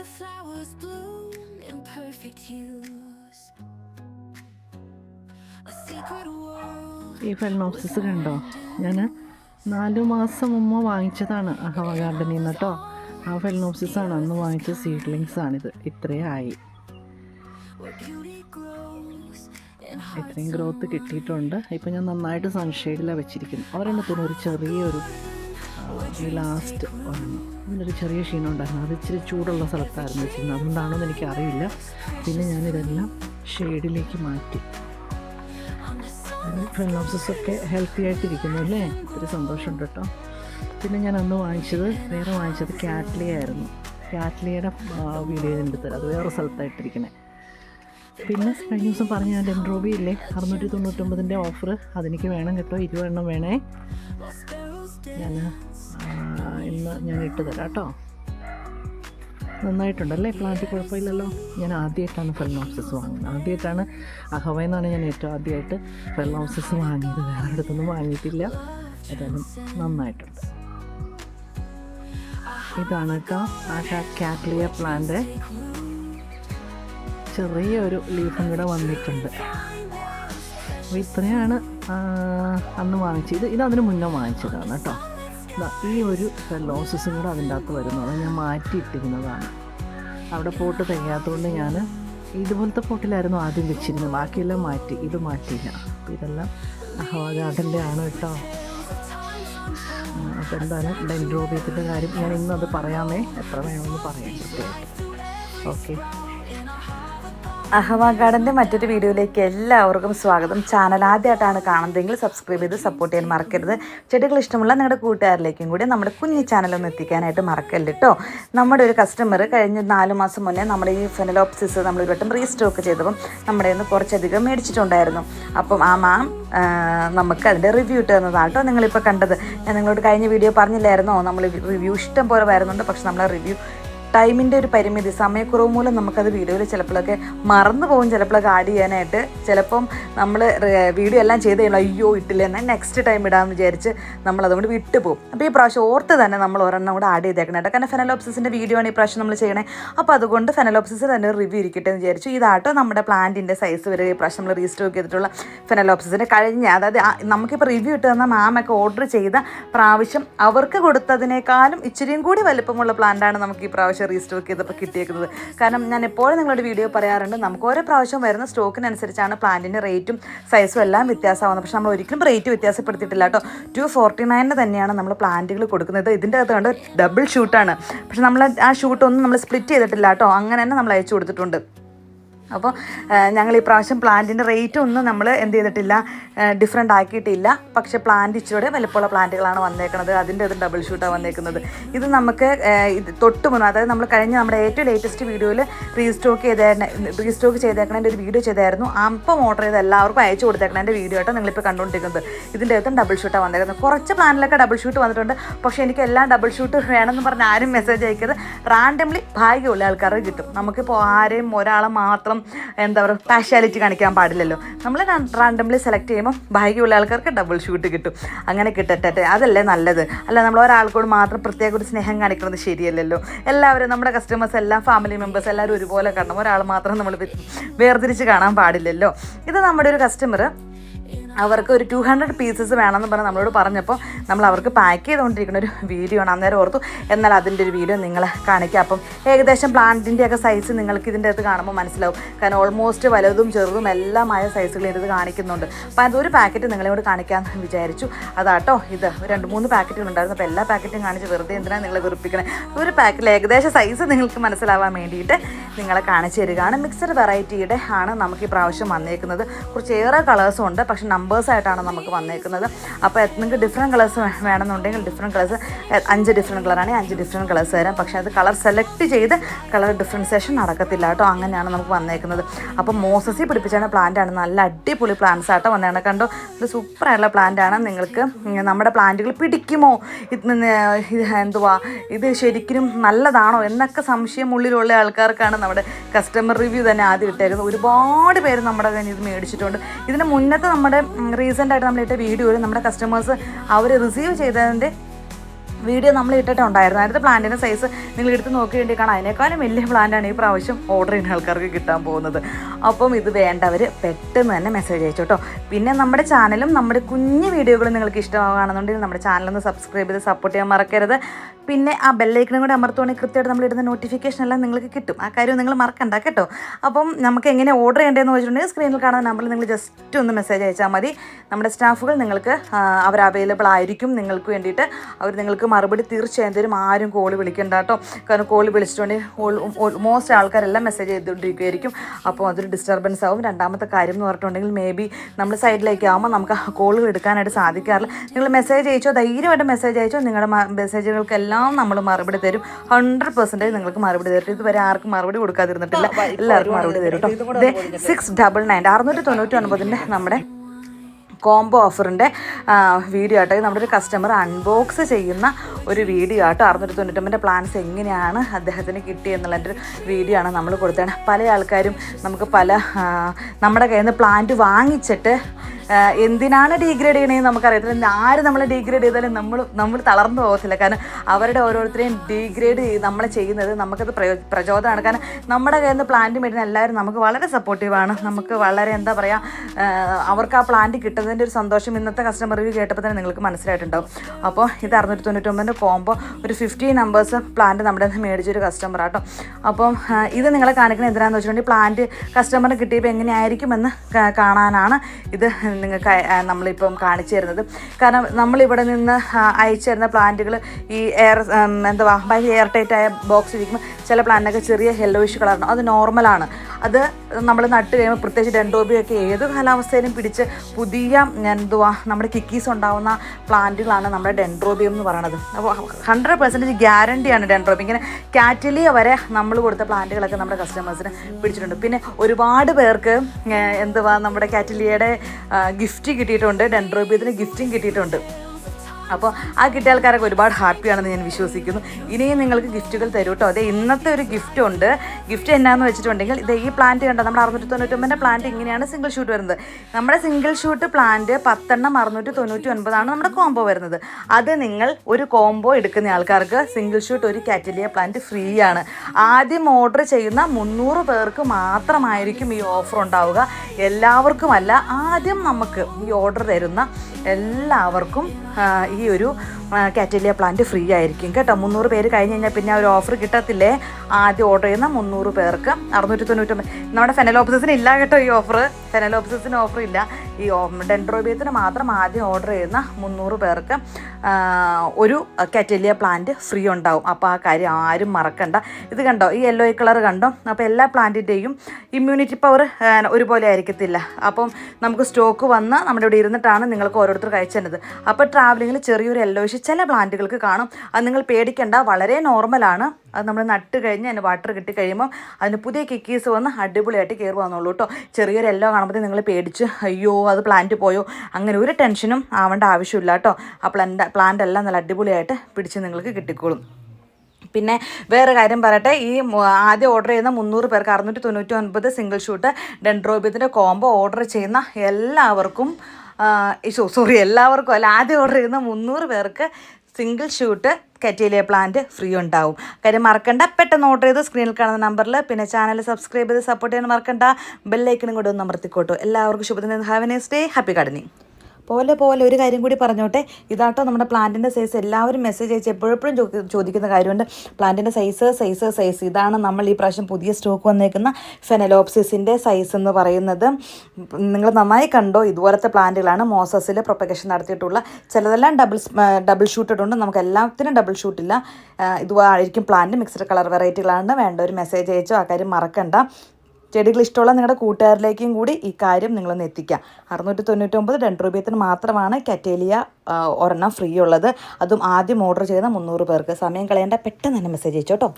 the flowers bloom in perfect hues. A secret world. ഈ phalaenopsis കണ്ടോ ഞാൻ നാല് മാസം മുമ്പ് വാങ്ങിച്ചതാണ് അഹവ ഗാർഡനിൽ നിന്ന് കേട്ടോ ആ ഫെൽനോപ്സിസ് ആണ് അന്ന് വാങ്ങിച്ച സീഡ്ലിങ്സ് ആണിത് ഇത്രയും ആയി. ഇത്രയും ഗ്രോത്ത് കിട്ടിയിട്ടുണ്ട് ഇപ്പം ഞാൻ നന്നായിട്ട് സൺഷെയ്ഡിലാണ് വെച്ചിരിക്കുന്നത് ഒരെണ്ണത്തിന് ഒരു ചെറിയൊരു ഈ ലാസ്റ്റ് ഇതിനൊരു ചെറിയ ക്ഷീണം ഉണ്ടായിരുന്നു. അത് ഇച്ചിരി ചൂടുള്ള സ്ഥലത്തായിരുന്നു വെച്ചിരുന്നത്. അതുകൊണ്ടാണോ എന്ന് എനിക്കറിയില്ല. പിന്നെ ഞാനിതെല്ലാം ഷെയ്ഡിലേക്ക് മാറ്റി. ഫെനോപ്സിസ് ഒക്കെ ഹെൽത്തി ആയിട്ടിരിക്കുന്നു അല്ലേ? ഒത്തിരി സന്തോഷമുണ്ട് കേട്ടോ. പിന്നെ ഞാൻ അന്ന് വാങ്ങിച്ചത് വേറെ വാങ്ങിച്ചത് കാറ്റ്ലിയ ആയിരുന്നു കാറ്റ്ലിയുടെ വീഡിയോ എടുത്തത് അത് വേറെ സ്ഥലത്തായിട്ടിരിക്കണേ. പിന്നെ കഴിഞ്ഞ ദിവസം പറഞ്ഞ ഞാൻ ഡെൻഡ്രോബി ഇല്ലേ? അറുന്നൂറ്റി തൊണ്ണൂറ്റൊമ്പതിന്റെ ഓഫർ അതെനിക്ക് വേണം കേട്ടോ. ഇരുപതെണ്ണം വേണേ. ഞാൻ ഇന്ന് ഞാൻ ഇട്ട് തരാം കേട്ടോ. നന്നായിട്ടുണ്ടല്ലേ? പ്ലാന്റ് കുഴപ്പമില്ലല്ലോ. ഞാൻ ആദ്യമായിട്ടാണ് ഫെലനോപ്സിസ് വാങ്ങുന്നത്. ആദ്യമായിട്ടാണ് അഹവയിൽ നിന്നാണ് ഞാൻ ഏറ്റവും ആദ്യമായിട്ട് ഫെലനോപ്സിസ് വാങ്ങിയത്. വേറെ അടുത്തൊന്നും വാങ്ങിയിട്ടില്ല. ഏതായാലും നന്നായിട്ടുണ്ട്. ഇതാണ് കേട്ടോ കാറ്റ്ലിയ പ്ലാന്റ് ചെറിയൊരു ലീഫും കൂടെ വന്നിട്ടുണ്ട്. അപ്പോൾ ഇത്രയാണ് അന്ന് വാങ്ങിച്ചു ഇത് ഇത് അതിന് മുന്നേ വാങ്ങിച്ചതാണ് കേട്ടോ. ഈ ഒരു ലോസസും കൂടെ അതിന്റെ അകത്ത് വരുന്നത് ഞാൻ മാറ്റിയിട്ടിരുന്നതാണ് അവിടെ പോട്ട് തികയാത്തതുകൊണ്ട് ഞാൻ ഇതുപോലത്തെ പോട്ടിലായിരുന്നു ആദ്യം വെച്ചിരുന്നത്. ബാക്കിയെല്ലാം മാറ്റി. ഇത് മാറ്റിയില്ല. ഇതെല്ലാം അഹവാ ഗാർഡന്റെ ആണ് കേട്ടോ അപ്പോൾ എന്താണ്? ഡെൻഡ്രോബിയത്തിന്റെ കാര്യം ഞാൻ ഇന്നത് പറയാമേ. എത്ര വേണമെന്ന് പറയാം. ഓക്കെ. അഹവ മറ്റൊരു വീഡിയോയിലേക്ക് എല്ലാവർക്കും സ്വാഗതം. ചാനൽ ആദ്യമായിട്ടാണ് കാണുന്നതെങ്കിൽ സബ്സ്ക്രൈബ് ചെയ്ത് സപ്പോർട്ട് ചെയ്യാൻ മറക്കരുത്. ചെടികൾ ഇഷ്ടമുള്ള നിങ്ങളുടെ കൂട്ടുകാരിലേക്കും കൂടി നമ്മുടെ കുഞ്ഞു ചാനലൊന്ന് എത്തിക്കാനായിട്ട് മറക്കല്ല കേട്ടോ നമ്മുടെ ഒരു കസ്റ്റമർ കഴിഞ്ഞ നാല് മാസം മുന്നേ നമ്മുടെ ഈ ഫെനലോപ്സിസ് നമ്മൾ ഒരു വട്ടം റീസ്റ്റോക്ക് ചെയ്തപ്പം നമ്മുടെ നിന്ന് കുറച്ചധികം മേടിച്ചിട്ടുണ്ടായിരുന്നു. അപ്പം ആ മാം നമുക്ക് അതിന്റെ റിവ്യൂ തന്നതാണ് കേട്ടോ നിങ്ങളിപ്പോൾ കണ്ടത്. ഞാൻ നിങ്ങളോട് കഴിഞ്ഞ വീഡിയോ പറഞ്ഞില്ലായിരുന്നോ? നമ്മൾ റിവ്യൂ ഇഷ്ടം പോലെ വരുന്നുണ്ട്. പക്ഷെ നമ്മളെ റിവ്യൂ ടൈമിന്റെ ഒരു പരിമിതി സമയക്കുറവ് മൂലം നമുക്കത് വീഡിയോയിൽ ചിലപ്പോഴൊക്കെ മറന്നു പോകും ചിലപ്പോഴൊക്കെ ആഡ് ചെയ്യാനായിട്ട്. ചിലപ്പം നമ്മൾ വീഡിയോ എല്ലാം ചെയ്ത് കഴിയുമ്പോൾ അയ്യോ ഇട്ടില്ല എന്നാൽ നെക്സ്റ്റ് ടൈം ഇടാമെന്ന് വിചാരിച്ച് നമ്മൾ അതുകൊണ്ട് വിട്ടുപോകും അപ്പോൾ ഈ പ്രാവശ്യം ഓർത്ത് തന്നെ നമ്മൾ ഒരെണ്ണം കൂടെ ആഡ് ചെയ്തേക്കണം കേട്ടോ. കാരണം ഫെനലോപ്സിന്റെ വീഡിയോ ആണ് ഈ പ്രാവശ്യം നമ്മൾ ചെയ്യണേ. അപ്പോൾ അതുകൊണ്ട് ഫെനലോപ്സിസ് തന്നെ റിവ്യൂ ഇരിക്കട്ടെ എന്ന് വിചാരിച്ചു. ഇതാട്ടോ നമ്മുടെ പ്ലാന്റിന്റെ സൈസ് വരെ ഈ പ്രാവശ്യം നമ്മൾ റീസ്റ്റോക്ക് ചെയ്തിട്ടുള്ള ഫെനലോപ്സിസിന്റെ കഴിഞ്ഞ അതായത് നമുക്കിപ്പോൾ റിവ്യൂ ഇട്ട് തന്ന മാമൊക്കെ ഓർഡർ ചെയ്ത പ്രാവശ്യം അവർക്ക് കൊടുത്തതിനേക്കാളും ഇച്ചിരിയും കൂടി വലുപ്പമുള്ള പ്ലാന്റാണ് നമുക്ക് ഈ പ്രാവശ്യം റീസ്റ്റോക്ക് ചെയ്തപ്പോൾ കിട്ടിയേക്കുന്നത്. കാരണം ഞാൻ എപ്പോഴും നിങ്ങളുടെ വീഡിയോ പറയാറുണ്ട് നമുക്ക് ഓരോ പ്രാവശ്യം വരുന്ന സ്റ്റോക്കിനനുസരിച്ചാണ് പ്ലാന്റിന്റെ റേറ്റും സൈസും എല്ലാം വ്യത്യാസമാകുന്നത് പക്ഷെ നമ്മൾ ഒരിക്കലും റേറ്റ് വ്യത്യാസപ്പെടുത്തിയിട്ടില്ല കേട്ടോ. ടു ഫോർട്ടി നയനിന് തന്നെയാണ് നമ്മൾ പ്ലാന്റുകൾ കൊടുക്കുന്നത്. ഇതിന്റെ അകത്ത് കണ്ട് ഡബിൾ ഷൂട്ടാണ് പക്ഷെ നമ്മൾ ആ ഷൂട്ടൊന്നും നമ്മൾ സ്പ്ലിറ്റ് ചെയ്തിട്ടില്ല കേട്ടോ. അങ്ങനെ തന്നെ നമ്മൾ അയച്ചു കൊടുത്തിട്ടുണ്ട്. അപ്പോൾ ഞങ്ങൾ ഈ പ്രാവശ്യം പ്ലാന്റിന്റെ റേറ്റ് ഒന്നും നമ്മൾ എന്ത് ചെയ്തിട്ടില്ല ഡിഫറെന്റ് ആക്കിയിട്ടില്ല. പക്ഷേ പ്ലാന്റ് ഇച്ചിരി വലിപ്പമുള്ള പ്ലാന്റുകളാണ് വന്നേക്കുന്നത് അതിന്റെ ഇത് ഡബിൾ ഷൂട്ടാണ് വന്നേക്കുന്നത്. ഇത് നമുക്ക് ഇത് തൊട്ട് മുന്നേ അതായത് നമ്മൾ കഴിഞ്ഞ നമ്മുടെ ഏറ്റവും ലേറ്റസ്റ്റ് വീഡിയോയിൽ റീസ്റ്റോക്ക് ചെയ്ത റീസ്റ്റോക്ക് ചെയ്തേക്കണതിന്റെ ഒരു വീഡിയോ ചെയ്തായിരുന്നു. അപ്പം ഓർഡർ ചെയ്ത് എല്ലാവർക്കും അയച്ചു കൊടുത്തേക്കണതിന്റെ വീഡിയോ ആയിട്ട് നിങ്ങളിപ്പോൾ കണ്ടുകൊണ്ടിരിക്കുന്നത്. ഇതിന്റെ അകത്തും ഡബിൾ ഷൂട്ടാണ് വന്നേക്കുന്നത്. കുറച്ച് പ്ലാനിലൊക്കെ ഡബിൾ ഷൂട്ട് വന്നിട്ടുണ്ട്. പക്ഷേ എനിക്ക് എല്ലാം ഡബിൾ ഷൂട്ട് വേണമെന്ന് പറഞ്ഞ് ആരും മെസ്സേജ് അയക്കരുത്. റാൻഡംലി ഭാഗ്യമുള്ള ആൾക്കാർക്ക് കിട്ടും. നമുക്കിപ്പോൾ ആരെയും ഒരാളെ മാത്രം എന്താ പറയുക പാഷ്യാലിറ്റി കാണിക്കാൻ പാടില്ലല്ലോ. നമ്മൾ റാൻഡംലി സെലക്ട് ചെയ്യുമ്പോൾ ബാക്കിയുള്ള ആൾക്കാർക്ക് ഡബിൾ ഷൂട്ട് കിട്ടും. അങ്ങനെ കിട്ടട്ടെ അതല്ലേ നല്ലത്. അല്ല നമ്മൾ ഒരാൾക്കോട് മാത്രം പ്രത്യേക ഒരു സ്നേഹം കാണിക്കുന്നത് ശരിയല്ലല്ലോ. എല്ലാവരും നമ്മുടെ കസ്റ്റമേഴ്സ് എല്ലാം ഫാമിലി മെമ്പേഴ്സ് എല്ലാവരും ഒരുപോലെ കാണണം. ഒരാൾ മാത്രം നമ്മൾ വേർതിരിച്ച് കാണാൻ പാടില്ലല്ലോ. ഇത് നമ്മുടെ ഒരു കസ്റ്റമർ അവർക്ക് ഒരു ടു ഹൺഡ്രഡ് പീസസ് വേണമെന്ന് പറഞ്ഞ് നമ്മളോട് പറഞ്ഞപ്പോൾ നമ്മൾ അവർക്ക് പാക്ക് ചെയ്തുകൊണ്ടിരിക്കുന്ന ഒരു വീഡിയോ ആണ്. അന്നേരം ഓർത്തു എന്നാൽ അതിന്റെ ഒരു വീഡിയോ നിങ്ങൾ കാണിക്കാം. അപ്പം ഏകദേശം പ്ലാന്റിന്റെ ഒക്കെ സൈസ് നിങ്ങൾക്ക് ഇതിന്റെ അകത്ത് കാണുമ്പോൾ മനസ്സിലാവും. കാരണം ഓൾമോസ്റ്റ് വലുതും ചെറുതും എല്ലാമായ സൈസുകൾ ഇത് കാണിക്കുന്നുണ്ട്. അപ്പോൾ അതൊരു പാക്കറ്റ് നിങ്ങളോട് കാണിക്കാമെന്ന് വിചാരിച്ചു. അതാട്ടോ ഇത്. രണ്ട് മൂന്ന് പാക്കറ്റുകൾ ഉണ്ടായിരുന്നു. അപ്പോൾ എല്ലാ പാക്കറ്റും കാണിച്ച് വെറുതെ എന്തിനാണ് നിങ്ങളെ വെറുപ്പിക്കണേ? ഒരു പാക്കറ്റിൽ ഏകദേശം സൈസ് നിങ്ങൾക്ക് മനസ്സിലാവാൻ വേണ്ടിയിട്ട് നിങ്ങളെ കാണിച്ചു തരികയാണ്. മിക്സഡ് വെറൈറ്റിയുടെ ആണ് നമുക്ക് ഈ പ്രാവശ്യം വന്നേക്കുന്നത്. കുറച്ചേറെ കളേഴ്സും ഉണ്ട്. പക്ഷെ നമ്പേഴ്സ് ആയിട്ടാണ് നമുക്ക് വന്നേക്കുന്നത്. അപ്പോൾ നിങ്ങൾക്ക് ഡിഫറെന്റ് കളേഴ്സ് വേണമെന്നുണ്ടെങ്കിൽ ഡിഫറെന്റ് കളേഴ്സ് അഞ്ച് ഡിഫറെന്റ് കളറാണെങ്കിൽ അഞ്ച് ഡിഫറെന്റ് കളേഴ്സ് തരാം. പക്ഷേ അത് കളർ സെലക്ട് ചെയ്ത് കളർ ഡിഫറൻസേഷൻ നടക്കത്തില്ല കേട്ടോ. അങ്ങനെയാണ് നമുക്ക് വന്നേക്കുന്നത്. അപ്പോൾ മോസസി പിടിപ്പിച്ചാണ് പ്ലാന്റാണ് നല്ല അടിപൊളി പ്ലാന്റ്സ് ആട്ടോ വന്നതാണ് കണ്ടോ? ഇത് സൂപ്പറായിട്ടുള്ള പ്ലാന്റാണ് നിങ്ങൾക്ക് നമ്മുടെ പ്ലാന്റുകൾ പിടിക്കുമോ? ഇത് എന്തുവാ? ഇത് ശരിക്കും നല്ലതാണോ? എന്നൊക്കെ സംശയം ഉള്ളിലുള്ള ആൾക്കാർക്കാണ് നമ്മുടെ കസ്റ്റമർ റിവ്യൂ തന്നെ ആദ്യം ഇട്ടേക്കുന്നത്. ഒരുപാട് പേര് നമ്മുടെ കയ്യിൽ ഇത് മേടിച്ചിട്ടുണ്ട്. ഇതിന് മുന്നത്തെ നമ്മുടെ റീസെന്റ് ആയിട്ട് നമ്മളിട്ട വീഡിയോയിൽ നമ്മുടെ കസ്റ്റമേഴ്സ് അവർ റിസീവ് ചെയ്തതിന്റെ വീഡിയോ നമ്മൾ ഇട്ടിട്ടുണ്ടായിരുന്നു അടുത്ത പ്ലാന്റിന്റെ സൈസ് നിങ്ങൾ എടുത്ത് നോക്കി വേണ്ടി കാണാം അതിനേക്കാളും വലിയ പ്ലാന്റാണ് ഈ പ്രാവശ്യം ഓർഡർ ചെയ്യുന്ന ആൾക്കാർക്ക് കിട്ടാൻ പോകുന്നത്. അപ്പം ഇത് വേണ്ടവർ പെട്ടെന്ന് തന്നെ മെസ്സേജ് അയച്ചു കേട്ടോ. പിന്നെ നമ്മുടെ ചാനലും നമ്മുടെ കുഞ്ഞു വീഡിയോകളും നിങ്ങൾക്ക് ഇഷ്ടമാകുകയാണെന്നുണ്ടെങ്കിൽ നമ്മുടെ ചാനലൊന്ന് സബ്സ്ക്രൈബ് ചെയ്ത് സപ്പോർട്ട് ചെയ്യാൻ മറക്കരുത്. പിന്നെ ആ ബെല്ലൈക്കണും കൂടെ അമർത്തുവാണെങ്കിൽ കൃത്യമായിട്ട് നമ്മൾ ഇടുന്ന നോട്ടിഫിക്കേഷൻ എല്ലാം നിങ്ങൾക്ക് കിട്ടും. ആ കാര്യം നിങ്ങൾ മറക്കണ്ട കേട്ടോ. അപ്പം നമുക്ക് എങ്ങനെ ഓർഡർ ചെയ്യേണ്ടതെന്ന് വെച്ചിട്ടുണ്ടെങ്കിൽ സ്ക്രീനിൽ കാണുന്ന നമ്പറിൽ നിങ്ങൾ ജസ്റ്റ് ഒന്ന് മെസ്സേജ് അയച്ചാൽ മതി. നമ്മുടെ സ്റ്റാഫുകൾ നിങ്ങൾക്ക് അവർ അവൈലബിൾ ആയിരിക്കും. നിങ്ങൾക്ക് വേണ്ടിയിട്ട് അവർ നിങ്ങൾക്ക് മറുപടി തീർച്ചയായും തരും ആരും കോൾ വിളിക്കണ്ട കേട്ടോ. കാരണം കോൾ വിളിച്ചിട്ടുണ്ടെങ്കിൽ ഓൾമോസ്റ്റ് ആൾക്കാരെല്ലാം മെസ്സേജ് ചെയ്തുകൊണ്ടിരിക്കുകയായിരിക്കും അപ്പോൾ അതൊരു ഡിസ്റ്റർബൻസ് ആവും. രണ്ടാമത്തെ കാര്യം എന്ന് പറഞ്ഞിട്ടുണ്ടെങ്കിൽ മേ ബി നമ്മൾ സൈഡിലേക്ക് ആകുമ്പോൾ നമുക്ക് കോളുകൾ എടുക്കാനായിട്ട് സാധിക്കാറില്ല. നിങ്ങൾ മെസ്സേജ് അയച്ചോ ധൈര്യമായിട്ട് മെസ്സേജ് അയച്ചോ നിങ്ങളുടെ മെസ്സേജുകൾക്കെല്ലാം നമ്മൾ മറുപടി തരും. ഹൺഡ്രഡ് പെർസെന്റേജ് നിങ്ങൾക്ക് മറുപടി തരും. ഇതുവരെ ആർക്കും മറുപടി കൊടുക്കാതിരുന്നിട്ടില്ല. എല്ലാവർക്കും മറുപടി തരും കേട്ടോ. സിക്സ് ഡബിൾ നയൻ അറുന്നൂറ്റി തൊണ്ണൂറ്റി ഒൻപതിന്റെ നമ്മുടെ കോംബോ ഓഫറിന്റെ വീഡിയോ ആട്ടോ. നമ്മുടെ ഒരു കസ്റ്റമർ അൺബോക്സ് ചെയ്യുന്ന ഒരു വീഡിയോ ആട്ടോ. അറുന്നൂറ്റി തൊണ്ണൂറ്റൊമ്പതിന്റെ പ്ലാൻസ് എങ്ങനെയാണ് അദ്ദേഹത്തിന് കിട്ടിയെന്നുള്ളതിന്റെ വീഡിയോ ആണ് നമ്മൾ കൊടുത്തത്. പല ആൾക്കാരും നമുക്ക് പല നമ്മുടെ കയ്യിൽ നിന്ന് പ്ലാന്റ് വാങ്ങിച്ചിട്ട് എന്തിനാണ് ഡീഗ്രേഡ് ചെയ്യണതെന്ന് നമുക്കറിയത്തില്ല. ആര് നമ്മൾ ഡീഗ്രേഡ് ചെയ്താലും നമ്മൾ നമ്മൾ തളർന്നു പോകത്തില്ല. കാരണം അവരുടെ ഓരോരുത്തരെയും ഡീഗ്രേഡ് നമ്മൾ ചെയ്യുന്നത് നമുക്കത് പ്രയോ പ്രചോദനമാണ്. കാരണം നമ്മുടെ കയ്യിൽ നിന്ന് പ്ലാന്റ് മേടിക്കുന്ന എല്ലാവരും നമുക്ക് വളരെ സപ്പോർട്ടീവാണ് നമുക്ക് വളരെ എന്താ പറയുക അവർക്ക് ആ പ്ലാന്റ് കിട്ടുന്നതിന്റെ ഒരു സന്തോഷം ഇന്നത്തെ കസ്റ്റമർ റിവ്യൂ കേട്ടപ്പോൾ തന്നെ നിങ്ങൾക്ക് മനസ്സിലായിട്ടുണ്ടാവും. അപ്പോൾ ഇത് അറുന്നൂറ്റി തൊണ്ണൂറ്റൊമ്പതിന്റെ കോംബോ ഒരു ഫിഫ്റ്റി നമ്പേഴ്സ് പ്ലാന്റ് നമ്മുടെ നിന്ന് മേടിച്ചൊരു കസ്റ്റമർ ആട്ടോ. അപ്പം ഇത് നിങ്ങളെ കാണിക്കുന്നത് എന്തിനാണെന്ന് വെച്ചിട്ടുണ്ടെങ്കിൽ പ്ലാന്റ് കസ്റ്റമറിന് കിട്ടിയപ്പോൾ എങ്ങനെയായിരിക്കുമെന്ന് കാണാനാണ് ഇത് നിങ്ങൾക്ക് നമ്മളിപ്പം കാണിച്ചു തരുന്നത്. കാരണം നമ്മളിവിടെ നിന്ന് അയച്ചു തരുന്ന പ്ലാന്റുകൾ ഈ എയർ എന്തുവാ ഭയങ്കര എയർ ടൈറ്റ് ആയ ബോക്സ് ഇരിക്കുമ്പോൾ ചില പ്ലാന്റിനൊക്കെ ചെറിയ യെല്ലോയിഷ് കളറാണ് അത് നോർമലാണ് അത് നമ്മൾ നട്ട് കഴിയുമ്പോൾ പ്രത്യേകിച്ച് ഡെൻഡോബിയൊക്കെ ഏത് കാലാവസ്ഥയിലും പിടിച്ച് പുതിയ എന്തുവാ നമ്മുടെ കിക്കീസ് ഉണ്ടാവുന്ന പ്ലാന്റുകളാണ് നമ്മുടെ ഡെൻഡ്രോബിയം എന്ന് പറയുന്നത് അപ്പോൾ ഹൺഡ്രഡ് പെർസെന്റേജ് ഗ്യാരണ്ടിയാണ് ഡെൻഡ്രോബിയം. ഇങ്ങനെ കാറ്റലിയ വരെ നമ്മൾ കൊടുത്ത പ്ലാന്റുകളൊക്കെ നമ്മുടെ കസ്റ്റമേഴ്സിന് പിടിച്ചിട്ടുണ്ട്. പിന്നെ ഒരുപാട് പേർക്ക് എന്തുവാ നമ്മുടെ കാറ്റലിയയുടെ ഗിഫ്റ്റ് കിട്ടിയിട്ടുണ്ട്. ഡെൻഡ്രോബിയത്തിന് ഗിഫ്റ്റും കിട്ടിയിട്ടുണ്ട്. അപ്പോൾ ആ കിട്ടിയ ആൾക്കാരൊക്കെ ഒരുപാട് ഹാപ്പിയാണെന്ന് ഞാൻ വിശ്വസിക്കുന്നു. ഇനിയും നിങ്ങൾക്ക് ഗിഫ്റ്റുകൾ തരും കേട്ടോ അതെ ഇന്നത്തെ ഒരു ഗിഫ്റ്റ് ഉണ്ട്. ഗിഫ്റ്റ് എന്നാന്ന് വെച്ചിട്ടുണ്ടെങ്കിൽ ഇത് ഈ പ്ലാന്റ് കണ്ടോ? നമ്മുടെ അറുന്നൂറ്റി തൊണ്ണൂറ്റൊമ്പതിന്റെ പ്ലാന്റ് ഇങ്ങനെയാണ് സിംഗിൾ ഷൂട്ട് വരുന്നത്. നമ്മുടെ സിംഗിൾ ഷൂട്ട് പ്ലാന്റ് പത്തെണ്ണം അറുന്നൂറ്റി തൊണ്ണൂറ്റി ഒൻപതാണ് നമ്മുടെ കോംബോ വരുന്നത്. അത് നിങ്ങൾ ഒരു കോംബോ എടുക്കുന്ന ആൾക്കാർക്ക് സിംഗിൾ ഷൂട്ട് ഒരു കാറ്റലിയ പ്ലാന്റ് ഫ്രീ ആണ്. ആദ്യം ഓർഡർ ചെയ്യുന്ന മുന്നൂറ് പേർക്ക് മാത്രമായിരിക്കും ഈ ഓഫർ ഉണ്ടാവുക. എല്ലാവർക്കുമല്ല ആദ്യം നമുക്ക് ഈ ഓർഡർ തരുന്ന എല്ലാവർക്കും ആ, ഈ ഒരു കാറ്റലിയ പ്ലാന്റ് ഫ്രീ ആയിരിക്കും കേട്ടോ. മുന്നൂറ് പേര് കഴിഞ്ഞ് കഴിഞ്ഞാൽ പിന്നെ ഒരു ഓഫർ കിട്ടത്തില്ലേ? ആദ്യം ഓർഡർ ചെയ്യുന്ന മുന്നൂറ് പേർക്ക്. അറുന്നൂറ്റി തൊണ്ണൂറ്റൊമ്പത് നമ്മുടെ ഫെനലോപ്സിന് ഇല്ല കേട്ടോ ഈ ഓഫർ ഫെനലോപ്സിന് ഓഫർ ഇല്ല. ഈ ഡെൻഡ്രോബിയത്തിന് മാത്രം ആദ്യം ഓർഡർ ചെയ്യുന്ന മുന്നൂറ് പേർക്ക് ഒരു കാറ്റലിയ പ്ലാന്റ് ഫ്രീ ഉണ്ടാവും. അപ്പോൾ ആ കാര്യം ആരും മറക്കണ്ട. ഇത് കണ്ടോ? ഈ യെല്ലോ കളർ കണ്ടോ? അപ്പോൾ എല്ലാ പ്ലാന്റിന്റെയും ഇമ്മ്യൂണിറ്റി പവർ ഒരുപോലെ ആയിരിക്കത്തില്ല. അപ്പം നമുക്ക് സ്റ്റോക്ക് വന്ന് നമ്മുടെ ഇവിടെ ഇരുന്നിട്ടാണ് നിങ്ങൾക്ക് ഓരോരുത്തർ കഴിച്ചത് അപ്പോൾ ട്രാവലിങ്ങിൽ ചെറിയൊരു യെല്ലോയിഷ് ചില പ്ലാന്റുകൾക്ക് കാണും. അത് നിങ്ങൾ പേടിക്കേണ്ട വളരെ നോർമലാണ് അത് നമ്മൾ നട്ട് കഴിഞ്ഞ് അതിന് വാട്ടർ കിട്ടി കഴിയുമ്പോൾ അതിന് പുതിയ കിക്കീസ് വന്ന് അടിപൊളിയായിട്ട് കയറി വന്നുള്ളൂ കേട്ടോ. ചെറിയൊരു യെല്ലോ കാണുമ്പോൾ നിങ്ങൾ പേടിച്ച് അയ്യോ അത് പ്ലാന്റ് പോയോ? അങ്ങനെ ഒരു ടെൻഷനും ആവേണ്ട ആവശ്യമില്ല കേട്ടോ. ആ പ്ലാന്റ് പ്ലാന്റ് എല്ലാം നല്ല അടിപൊളിയായിട്ട് പിടിച്ച് നിങ്ങൾക്ക് കിട്ടിക്കോളും. പിന്നെ വേറെ കാര്യം പറയട്ടെ ഈ ആദ്യം ഓർഡർ ചെയ്യുന്ന മുന്നൂറ് പേർക്ക് അറുന്നൂറ്റി തൊണ്ണൂറ്റി ഒൻപത് സിംഗിൾ ഷൂട്ട് ഡെൻഡ്രോബിയത്തിന്റെ കോംബോ ഓർഡർ ചെയ്യുന്ന എല്ലാവർക്കും സോറി എല്ലാവർക്കും അല്ല ആദ്യം ഓർഡർ ചെയ്യുന്ന മുന്നൂറ് പേർക്ക് single shoot cattleya plant free ഉണ്ടാവും. കാര്യം മറക്കണ്ട പെട്ടെന്ന് ഓർഡർ ചെയ്ത് സ്ക്രീനിൽ കാണുന്ന നമ്പറിൽ പിന്നെ ചാനൽ സബ്സ്ക്രൈബ് ചെയ്ത് സപ്പോർട്ട് ചെയ്യാൻ മറക്കണ്ട ബെല്ലൈക്കണും കൂടെ ഒന്ന് അമർത്തിക്കോട്ടു. എല്ലാവർക്കും ശുഭദിനം. Have next day happy gardening പോലെ പോലെ ഒരു കാര്യം കൂടി പറഞ്ഞോട്ടെ. ഇതാട്ടോ നമ്മുടെ പ്ലാന്റിന്റെ സൈസ് എല്ലാവരും മെസ്സേജ് അയച്ച് എപ്പോഴെപ്പോഴും ചോദിക്കുന്ന കാര്യമുണ്ട്. പ്ലാന്റിന്റെ സൈസ് സൈസ് സൈസ് ഇതാണ് നമ്മൾ ഈ പ്രാവശ്യം പുതിയ സ്റ്റോക്ക് വന്നേക്കുന്ന ഫെനലോപ്സിസിന്റെ സൈസ് എന്ന് പറയുന്നത്. നിങ്ങൾ നന്നായി കണ്ടോ? ഇതുപോലത്തെ പ്ലാന്റുകളാണ് മോസസിൽ പ്രൊപ്പഗേഷൻ നടത്തിയിട്ടുള്ള. ചിലതെല്ലാം ഡബിൾ ഡബിൾ ഷൂട്ടഡ് ഉണ്ട് നമുക്ക് എല്ലാത്തിനും ഡബിൾ ഷൂട്ടില്ല ഇതുപോലെ ആയിരിക്കും പ്ലാന്റ് മിക്സ്ഡ് കളർ വെറൈറ്റികളാണ് വേണ്ട ഒരു മെസ്സേജ് അയച്ചോ? ആ കാര്യം മറക്കണ്ട. ചെടികൾ ഇഷ്ടമുള്ള നിങ്ങളുടെ കൂട്ടുകാരിലേക്കും കൂടി ഈ കാര്യം നിങ്ങളൊന്ന് എത്തിക്കാം. അറുന്നൂറ്റി തൊണ്ണൂറ്റൊമ്പത് രൂപയത്തിന് മാത്രമാണ് കറ്റേലിയ ഒരെണ്ണം ഫ്രീ ഉള്ളത്. അതും ആദ്യം ഓർഡർ ചെയ്യുന്ന മുന്നൂറ് പേർക്ക്. സമയം കളയേണ്ട പെട്ടെന്ന് തന്നെ മെസ്സേജ് അയച്ചോട്ടോ